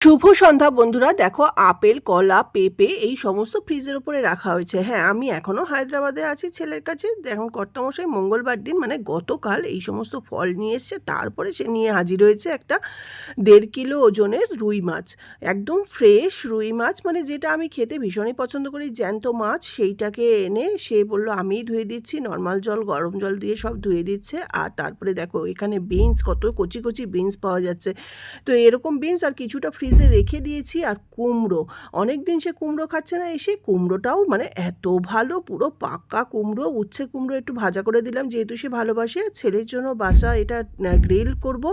শুভ সন্ধ্যা বন্ধুরা, দেখো আপেল, কলা, পেঁপে এই সমস্ত ফ্রিজের উপরে রাখা হয়েছে। হ্যাঁ আমি এখনও হায়দ্রাবাদে আছি ছেলের কাছে। এখন কর্তামশাই মঙ্গলবার দিন মানে গতকাল এই সমস্ত ফল নিয়ে এসছে। তারপরে সে নিয়ে হাজির হয়েছে একটা দেড় কিলো ওজনের রুই মাছ। একদম ফ্রেশ রুই মাছ মানে যেটা আমি খেতে ভীষণই পছন্দ করি। জ্যান্ত মাছ, সেইটাকে এনে সে বলল, আমিই ধুয়ে দিচ্ছি নর্মাল জল, গরম জল দিয়ে সব ধুয়ে দিচ্ছে। আর তারপরে দেখো এখানে বিনস কত কচি কচি বিনস পাওয়া যাচ্ছে। তো এরকম বিনস আর কিছুটা ফ্রিজে রেখে দিয়েছি আর কুমড়ো। অনেক দিন সে কুমড়ো খাচ্ছে না, এসে কুমড়োটাও মানে এত ভালো, পুরো পাকা কুমড়ো, উচ্ছে কুমড়ো একটু ভাজা করে দিলাম, যেহেতু সে ভালোবাসে ছেলের জন্য বাসা এটা গ্রিল করব।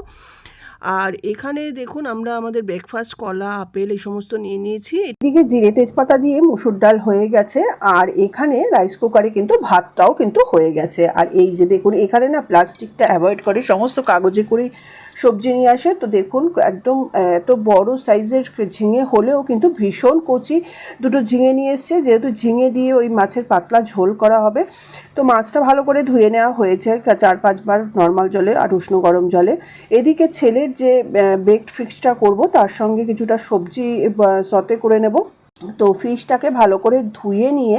আর এখানে দেখুন আমরা আমাদের ব্রেকফাস্ট কলা, আপেল এই সমস্ত নিয়ে নিয়েছি। এদিকে জিরে তেজপাতা দিয়ে মুসুর ডাল হয়ে গেছে, আর এখানে রাইস কুকারে কিন্তু ভাতটাও কিন্তু হয়ে গেছে। আর এই যে দেখুন, এখানে না প্লাস্টিকটা অ্যাভয়েড করে, সমস্ত কাগজে করেই সবজি নিয়ে আসে। তো দেখুন, একদম এত বড় সাইজের ঝিঙে হলেও কিন্তু ভীষণ কচি। দুটো ঝিঙে নিয়ে এসছে, যেহেতু ঝিঙে দিয়ে ওই মাছের পাতলা ঝোল করা হবে। তো মাছটা ভালো করে ধুয়ে নেওয়া হয়েছে চার পাঁচবার নর্মাল জলে আর উষ্ণ গরম জলে। এদিকে ছেলের যে বেকড ফিক্সটা করব, তার সঙ্গে কিছুটা সবজি সতে করে নেব। তো ফিশটাকে ভালো করে ধুয়ে নিয়ে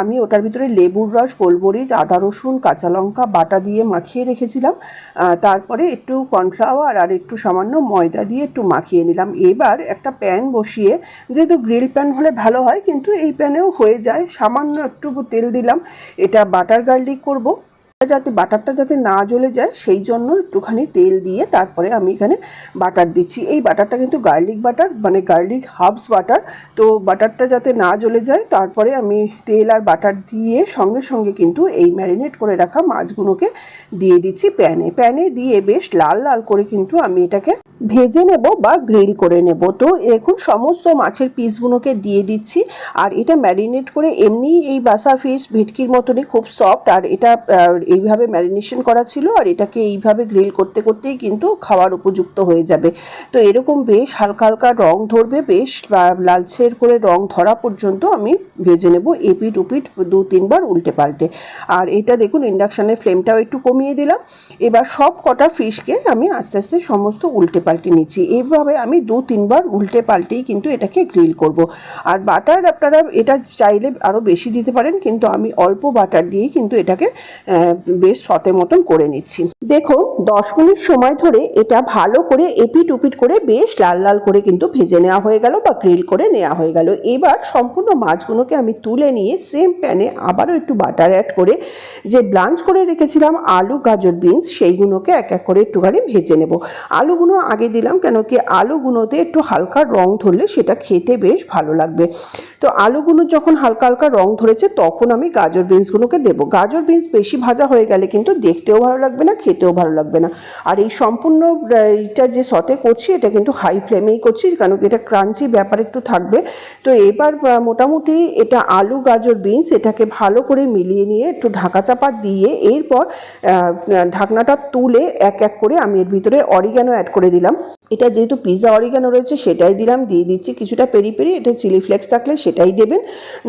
আমি ওটার ভিতরে লেবুর রস, গোলমরিচ, আদা রসুন, কাঁচা লঙ্কা, বাটা দিয়ে মাখিয়ে রেখেছিলাম। তারপরে একটু কর্নফ্লাওয়ার আর একটু সামান্য ময়দা দিয়ে একটু মাখিয়ে নিলাম। এবার একটা প্যান বসিয়ে, যেহেতু গ্রিল প্যান হলে ভালো হয়, কিন্তু এই প্যানেও হয়ে যায়। সামান্য একটু তেল দিলাম। এটা বাটার গার্লিক করব। যাতে, বাটারটা যাতে না জ্বলে যায়, সেই জন্য একটুখানি তেল দিয়ে তারপরে আমি এখানে বাটার দিচ্ছি। এই বাটারটা কিন্তু গার্লিক বাটার মানে গার্লিক হার্বস বাটার। তো বাটারটা যাতে না জ্বলে যায়, তারপরে আমি তেল আর বাটার দিয়ে সঙ্গে সঙ্গে কিন্তু এই ম্যারিনেট করে রাখা মাছগুলোকে দিয়ে দিচ্ছি প্যানে। প্যানে দিয়ে বেশ লাল লাল করে কিন্তু আমি এটাকে ভেজে নেব বা গ্রিল করে নেব। তো এখন সমস্ত মাছের পিসগুলোকে দিয়ে দিচ্ছি। আর এটা ম্যারিনেট করে এমনি এই বাসা ফিশ ভেটকির মতনই খুব সফট। আর এটা এইভাবে ম্যারিনেশন করা ছিল আর এটাকে এইভাবে গ্রিল করতে করতেই কিন্তু খাওয়ার উপযুক্ত হয়ে যাবে। তো এরকম বেশ হালকা হালকা রং ধরবে, বেশ লালচের করে রং ধরা পর্যন্ত আমি ভেজে নেব এপিট উপিট দু তিনবার উল্টে পাল্টে। আর এটা দেখুন ইন্ডাকশানের ফ্লেমটাও একটু কমিয়ে দিলাম। এবার সব কটা ফিশকে আমি আস্তে আস্তে সমস্ত উল্টে পাল্টে নিচ্ছি। এইভাবে আমি দু তিনবার উল্টে পাল্টেই কিন্তু এটাকে গ্রিল করব। আর বাটার আপনারা এটা চাইলে আরও বেশি দিতে পারেন, কিন্তু আমি অল্প বাটার দিয়েই কিন্তু এটাকে বেশ সতে মতন করে নিচ্ছি। দেখুন দশ মিনিট সময় ধরে এটা ভালো করে এপিট উপিট করে বেশ লাল লাল করে কিন্তু ভেজে নেওয়া হয়ে গেল বা গ্রিল করে নেওয়া হয়ে গেল। এবার সম্পূর্ণ মাছগুলোকে আমি তুলে নিয়ে সেম প্যানে আবারও একটু বাটার অ্যাড করে যে ব্লাঞ্চ করে রেখেছিলাম আলু, গাজর বিনস সেইগুলোকে এক এক করে একটুখানি ভেজে নেব। আলুগুলো আগে দিলাম কেন কি আলুগুলোতে একটু হালকা রং ধরলে সেটা খেতে বেশ ভালো লাগবে। তো আলুগুলো যখন হালকা হালকা রং ধরেছে তখন আমি গাজর বিনসগুলোকে দেবো। গাজর বিনস বেশি ভাজা হয়ে গেলে কিন্তু দেখতেও ভালো লাগবে না, খেতেও ভালো লাগবে না। আর এই সম্পূর্ণ এটা যে সতে করছি, এটা কিন্তু হাই ফ্লেমেই করছি, কারণ এটা ক্রাঞ্চি ব্যাপার একটু থাকবে। তো এবার মোটামুটি এটা আলু, গাজর বিনস এটাকে ভালো করে মিলিয়ে নিয়ে একটু ঢাকা চাপা দিয়ে এরপর ঢাকনাটা তুলে এক এক করে আমি এর ভিতরে অরিগ্যানো অ্যাড করে দিলাম। এটা যেহেতু পিৎজা অরিগ্যানো রয়েছে, সেটাই দিলাম, দিয়ে দিচ্ছি কিছুটা পেরি পেরি এটা চিলি ফ্লেক্স থাকলে সেটাই দেবেন।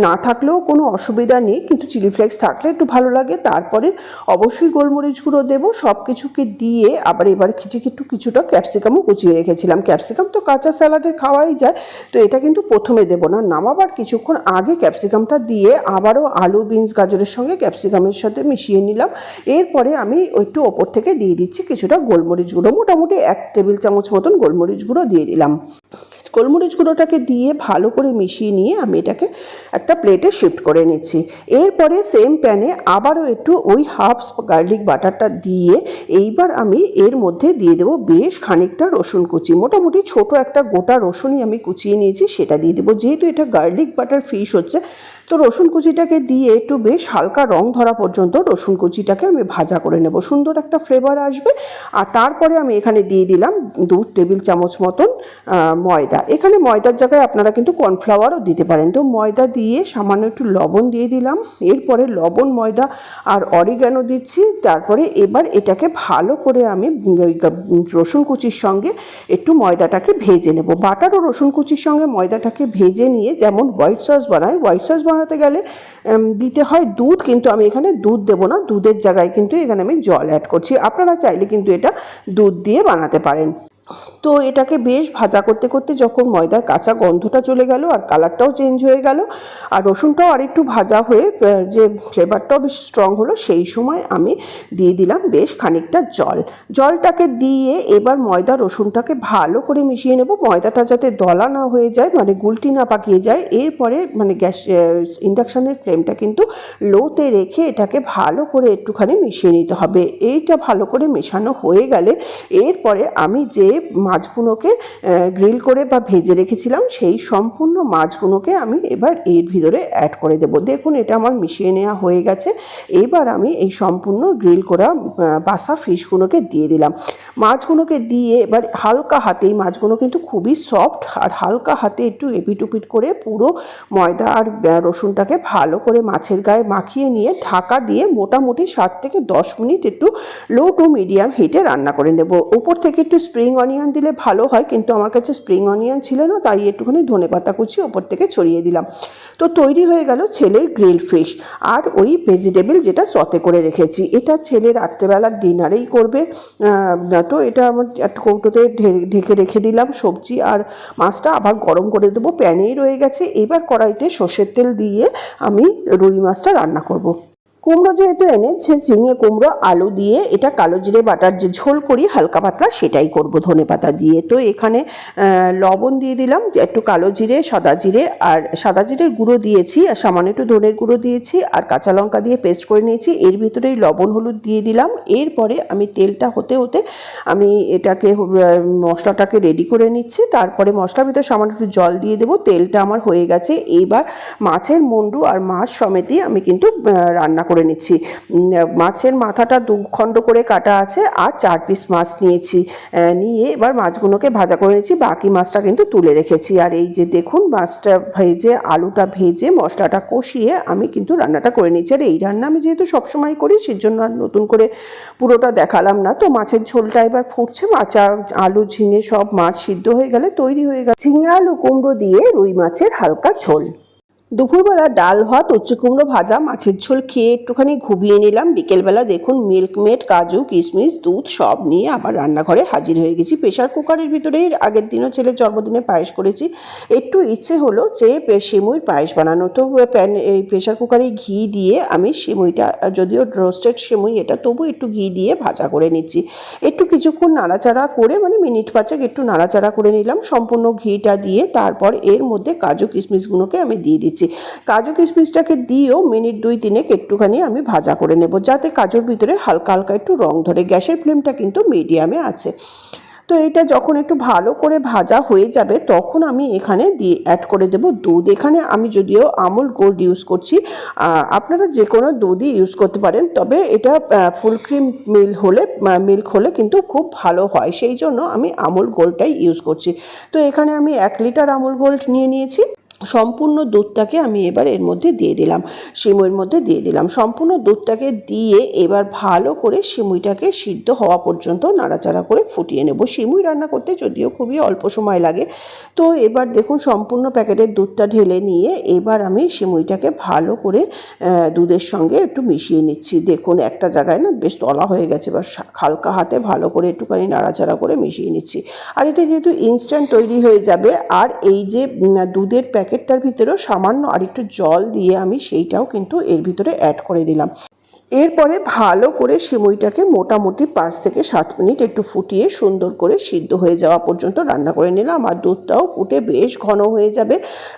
না থাকলেও কোনো অসুবিধা নেই, কিন্তু চিলি ফ্লেক্স থাকলে একটু ভালো লাগে। তারপরে অবশ্যই গোলমরিচ গুঁড়ো দেবো সব কিছুকে দিয়ে আবার এবার কিছু একটু কিছুটা ক্যাপসিকামও কুচিয়ে রেখেছিলাম। ক্যাপসিকাম তো কাঁচা স্যালাডে খাওয়াই যায়, তো এটা কিন্তু প্রথমে দেবো না। নামাবার কিছুক্ষণ আগে ক্যাপসিকামটা দিয়ে আবারও আলু বিনস গাজরের সঙ্গে ক্যাপসিকামের সাথে মিশিয়ে নিলাম। এরপরে আমি একটু ওপর থেকে দিয়ে দিচ্ছি কিছুটা গোলমরিচ গুঁড়ো। মোটামুটি এক টেবিল চামচ মতন গোলমরিচ গুঁড়ো দিয়ে দিলাম। গোলমরিচ গুঁড়োটাকে দিয়ে ভালো করে মিশিয়ে নিয়ে আমি এটাকে একটা প্লেটে শিফট করে নিচ্ছি। এরপরে সেম প্যানে আবারও একটু ওই হাফস গার্লিক বাটারটা দিয়ে এইবার আমি এর মধ্যে দিয়ে দেবো বেশ খানিকটা রসুন কুচি। মোটামুটি ছোট একটা গোটা রসুনই আমি কুচিয়ে নিয়েছি, সেটা দিয়ে দেবো। যেহেতু এটা গার্লিক বাটার ফিশ হচ্ছে তো রসুন কুচিটাকে দিয়ে একটু বেশ হালকা রং ধরা পর্যন্ত রসুন কুচিটাকে আমি ভাজা করে নেব। সুন্দর একটা ফ্লেভার আসবে। আর তারপরে আমি এখানে দিয়ে দিলাম দু টেবিল চামচ মতন ময়দা। এখানে ময়দার জায়গায় আপনারা কিন্তু কর্নফ্লাওয়ারও দিতে পারেন। তো ময়দা দিয়ে সামান্য একটু লবণ দিয়ে দিলাম। এরপরে লবণ, ময়দা আর অরিগানো দিচ্ছি। তারপরে এবার এটাকে ভালো করে আমি রসুন কুচির সঙ্গে একটু ময়দাটাকে ভেজে নেব। বাটার ও রসুন কুচির সঙ্গে ময়দাটাকে ভেজে নিয়ে যেমন হোয়াইট সস বানাই হোয়াইট সস বানাতে গেলে দিতে হয় দুধ, কিন্তু আমি এখানে দুধ দেবো না, দুধের জায়গায় কিন্তু এখানে আমি জল অ্যাড করছি। আপনারা চাইলে কিন্তু এটা দুধ দিয়ে বানাতে পারেন। তো এটাকে বেশ ভাজা করতে করতে যখন ময়দার কাঁচা গন্ধটা চলে গেল আর কালারটাও চেঞ্জ হয়ে গেল, আর রসুনটাও আরেকটু ভাজা হয়ে যে ফ্লেভারটাও বেশ স্ট্রং হলো, সেই সময় আমি দিয়ে দিলাম বেশ খানিকটা জল। জলটাকে দিয়ে এবার ময়দা রসুনটাকে ভালো করে মিশিয়ে নেব। ময়দাটা যাতে দলা না হয়ে যায় মানে গুলটি না পাকিয়ে যায়, এরপরে মানে গ্যাস ইন্ডাকশানের ফ্লেমটা কিন্তু লোতে রেখে এটাকে ভালো করে একটুখানি মিশিয়ে নিতে হবে। এইটা ভালো করে মেশানো হয়ে গেলে এরপরে আমি যে মাছগুলোকে গ্রিল করে বা ভেজে রেখেছিলাম, সেই সম্পূর্ণ মাছগুলোকে আমি এবার এর ভিতরে অ্যাড করে দেবো। দেখুন, এটা আমার মিশিয়ে নেওয়া হয়ে গেছে। এবার আমি এই সম্পূর্ণ গ্রিল করা বাসা ফিশগুলোকে দিয়ে দিলাম। মাছগুলোকে দিয়ে এবার হালকা হাতে, এই মাছগুলো কিন্তু খুবই সফট আর হালকা হাতে একটু এপিট উপিট করে পুরো ময়দা আর রসুনটাকে ভালো করে মাছের গায়ে মাখিয়ে নিয়ে ঢাকা দিয়ে মোটামুটি সাত থেকে দশ মিনিট একটু লো টু মিডিয়াম হিটে রান্না করে নেব। উপর থেকে একটু স্প্রিং অনিয়ন দিলে ভালো হয়, কিন্তু আমার কাছে স্প্রিং অনিয়ন ছিল না, তাই একটুখানি ধনে পাতা কুচি ওপর থেকে ছড়িয়ে দিলাম। তো তৈরি হয়ে গেল ছেলের গ্রিল ফিশ, আর ওই ভেজিটেবল যেটা সতে করে রেখেছি। এটা ছেলে রাত্রেবেলার ডিনারেই করবে তো এটা আমার একটা কৌটোতে ঢেকে রেখে দিলাম সবজি, আর মাছটা আবার গরম করে দেবো, প্যানেই রয়ে গেছে। এবার কড়াইতে সর্ষের তেল দিয়ে আমি রুই মাছটা রান্না করব। কুমড়ো যেহেতু এনেছে, ঝিঙে কুমড়ো, আলু দিয়ে এটা কালো জিরে বাটার যে ঝোল করি, হালকা পাতলা, সেটাই করব ধনে পাতা দিয়ে। তো এখানে লবণ দিয়ে দিলাম একটু কালো জিরে, সাদা জিরে, আর সাদা জিরের গুঁড়ো দিয়েছি, আর সামান্য একটু ধনের গুঁড়ো দিয়েছি, আর কাঁচা লঙ্কা দিয়ে পেস্ট করে নিয়েছি। এর ভিতরেই লবণ হলুদ দিয়ে দিলাম। এরপরে আমি তেলটা হতে হতে আমি এটাকে মশলাটাকে রেডি করে নিচ্ছি। তারপরে মশলার ভিতরে সামান্য একটু জল দিয়ে দেবো। তেলটা আমার হয়ে গেছে। এইবার মাছের মুন্ডু আর মাছ সমেতই আমি কিন্তু রান্না করে নিচ্ছি। মাছের মাথাটা দু খণ্ড করে কাটা আছে আর চার পিস মাছ নিয়েছি। নিয়ে এবার মাছগুলোকে ভাজা করে নিয়েছি। বাকি মাছটা কিন্তু তুলে রেখেছি। আর এই যে দেখুন, মাছটা ভেজে, আলুটা ভেজে, মশলাটা কষিয়ে আমি কিন্তু রান্নাটা করে নিচ্ছি আর এই রান্না আমি যেহেতু সবসময় করি, সেজন্য আর নতুন করে পুরোটা দেখালাম না। তো মাছের ঝোলটা এবার ফুটছে। মাছ, আলু, ঝিঙে সব মাছ সিদ্ধ হয়ে গেলে তৈরি হয়ে গেছে। ঝিঙে, আলু, কুমড়ো দিয়ে রুই মাছের হালকা ঝোল। দুপুরবেলা ডাল, ভাত উচ্ছে কুমড়ো ভাজা, মাছের ঝোল খেয়ে একটুখানি ঘুমিয়ে নিলাম। বিকেলবেলা দেখুন মিল্কমেড, কাজু, কিশমিশ, দুধ সব নিয়ে আবার রান্নাঘরে হাজির হয়ে গেছি। প্রেশার কুকারের ভিতরেই আগের দিনও ছেলের জন্মদিনে পায়েস করেছি। একটু ইচ্ছে হলো যে সিমুইর পায়েস বানানো। তো প্যান এই প্রেশার কুকারে ঘি দিয়ে আমি সিমুইটা, যদিও রোস্টেড সিমুই এটা, তবু একটু ঘি দিয়ে ভাজা করে নিচ্ছি। একটু কিছুক্ষণ নাড়াচাড়া করে মানে মিনিট পাঁচেক একটু নাড়াচাড়া করে নিলাম। সম্পূর্ণ ঘিটা দিয়ে তারপর এর মধ্যে কাজু, কিশমিশগুলোকে আমি দিয়ে দিচ্ছি। কাজু কিশমিশটাকে দিয়েও মিনিট দুই তিনেক একটুখানি আমি ভাজা করে নেব, যাতে কাজুর ভিতরে হালকা হালকা একটু রং ধরে। গ্যাসের ফ্লেমটা কিন্তু মিডিয়ামে আছে। তো এটা যখন একটু ভালো করে ভাজা হয়ে যাবে, তখন আমি এখানে দিয়ে অ্যাড করে দেব দুধ। এখানে আমি যদিও আমুল গোল্ড ইউজ করছি আপনারা যে কোনো দুধই ইউজ করতে পারেন, তবে এটা ফুল ক্রিম মিল হলে মিল্ক হলে কিন্তু খুব ভালো হয়। সেই জন্য আমি আমুল গোল্ডটাই ইউজ করছি। তো এখানে আমি এক লিটার আমুল গোল্ড নিয়ে নিয়েছি। সম্পূর্ণ দুধটাকে আমি এবার এর মধ্যে দিয়ে দিলাম, সিমুইয়ের মধ্যে দিয়ে দিলাম। সম্পূর্ণ দুধটাকে দিয়ে এবার ভালো করে সিমুইটাকে সিদ্ধ হওয়া পর্যন্ত নাড়াচাড়া করে ফুটিয়ে নেব। সিমুই রান্না করতে যদিও খুবই অল্প সময় লাগে। তো এবার দেখুন, সম্পূর্ণ প্যাকেটের দুধটা ঢেলে নিয়ে এবার আমি সিমুইটাকে ভালো করে দুধের সঙ্গে একটু মিশিয়ে নিচ্ছি। দেখুন, একটা জায়গায় না বেশ তলা হয়ে গেছে, এবার হালকা হাতে ভালো করে একটুখানি নাড়াচাড়া করে মিশিয়ে নিচ্ছি। আর এটা যেহেতু ইনস্ট্যান্ট তৈরি হয়ে যাবে, আর এই যে দুধের প্যাকেটটার ভিতরেও সামান্য আর একটু জল দিয়ে আমি সেইটাও কিন্তু এর ভিতরে অ্যাড করে দিলাম। এরপরে ভালো করে সিমুইটাকে মোটামুটি পাঁচ থেকে সাত মিনিট একটু ফুটিয়ে সুন্দর করে সিদ্ধ হয়ে যাওয়া পর্যন্ত রান্না করে নিলাম। আর দুধটাও ফুটে বেশ ঘন হয়ে যাবে।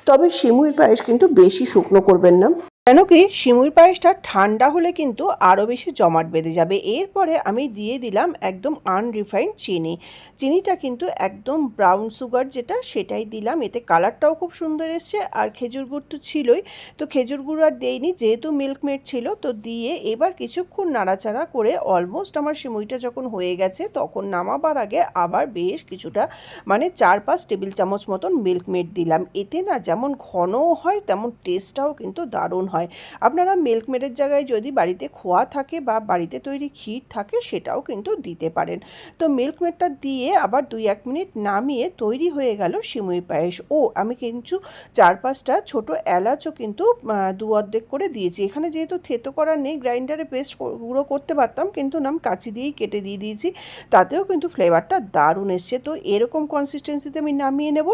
তবে সিমুই পায়েস কিন্তু বেশি শুকনো করবেন না। কেন কি সিমুই পায়েসটা ঠান্ডা হলে কিন্তু আরও বেশি জমাট বেঁধে যাবে। এরপরে আমি দিয়ে দিলাম একদম আনরিফাইন্ড চিনি। চিনিটা কিন্তু একদম ব্রাউন সুগার যেটা, সেটাই দিলাম। এতে কালারটাও খুব সুন্দর এসছে আর খেজুর গুড় তো ছিলই। তো খেজুর গুড় আর দেইনি, যেহেতু মিল্কমেড ছিল, তো দিয়ে এবার কিছুক্ষণ নাড়াচাড়া করে অলমোস্ট আমার শিমুইটা যখন হয়ে গেছে, তখন নামাবার আগে আবার বেশ কিছুটা মানে চার পাঁচ টেবিল চামচ মতন মিল্কমেড দিলাম। এতে না যেমন ঘনও হয়, তেমন টেস্টটাও কিন্তু দারুণ হয়। হয়। আপনারা মিল্কমেডের জায়গায় যদি বাড়িতে খোয়া থাকে বা বাড়িতে তৈরি ক্ষীর থাকে সেটাও কিন্তু দিতে পারেন। তো মিল্কমেডটা দিয়ে আবার দুই এক মিনিট নামিয়ে তৈরি হয়ে গেল সিমুই পায়েস। ও, আমি কিন্তু চার পাঁচটা ছোট এলাচও কিন্তু দু অর্ধেক করে দিয়েছি। এখানে যেহেতু থেতো করা নেই, গ্রাইন্ডারে পেস্ট গুঁড়ো করতে পারতাম, কিন্তু নাম কাঁচি দিয়েই কেটে দিয়ে দিয়েছি। তাতেও কিন্তু ফ্লেভারটা দারুণ এসছে। তো এরকম কনসিস্টেন্সিতে আমি নামিয়ে নেব।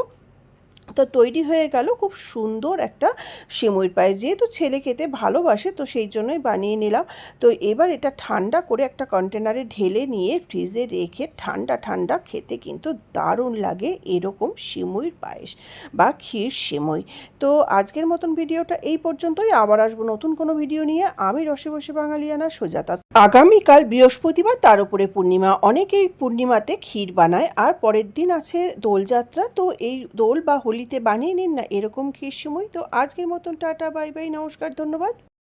তো তৈরি হয়ে গেল খুব সুন্দর একটা সিমুইর পায়েস যেহেতু ছেলে খেতে ভালোবাসে, তো সেই জন্যই বানিয়ে নিলাম। তো এবার এটা ঠান্ডা করে একটা কন্টেনারে ঢেলে নিয়ে ফ্রিজে রেখে ঠান্ডা ঠান্ডা খেতে কিন্তু দারুণ লাগে এরকম সিমুইর পায়েস বা ক্ষীর সিমুই। তো আজকের মতন ভিডিওটা এই পর্যন্তই। আবার আসব নতুন কোনো ভিডিও নিয়ে। আমি রসে বসে বাঙালিয়ানা সোজাতা। আগামীকাল বৃহস্পতিবার তার উপরে পূর্ণিমা। অনেকেই পূর্ণিমাতে ক্ষীর বানায় আর পরের দিন আছে দোলযাত্রা। তো এই দোল বা হোলিতে বানিয়ে নিন না এরকম ক্ষীর সময়। তো আজকের মতন টাটা, বাই বাই, নমস্কার, ধন্যবাদ।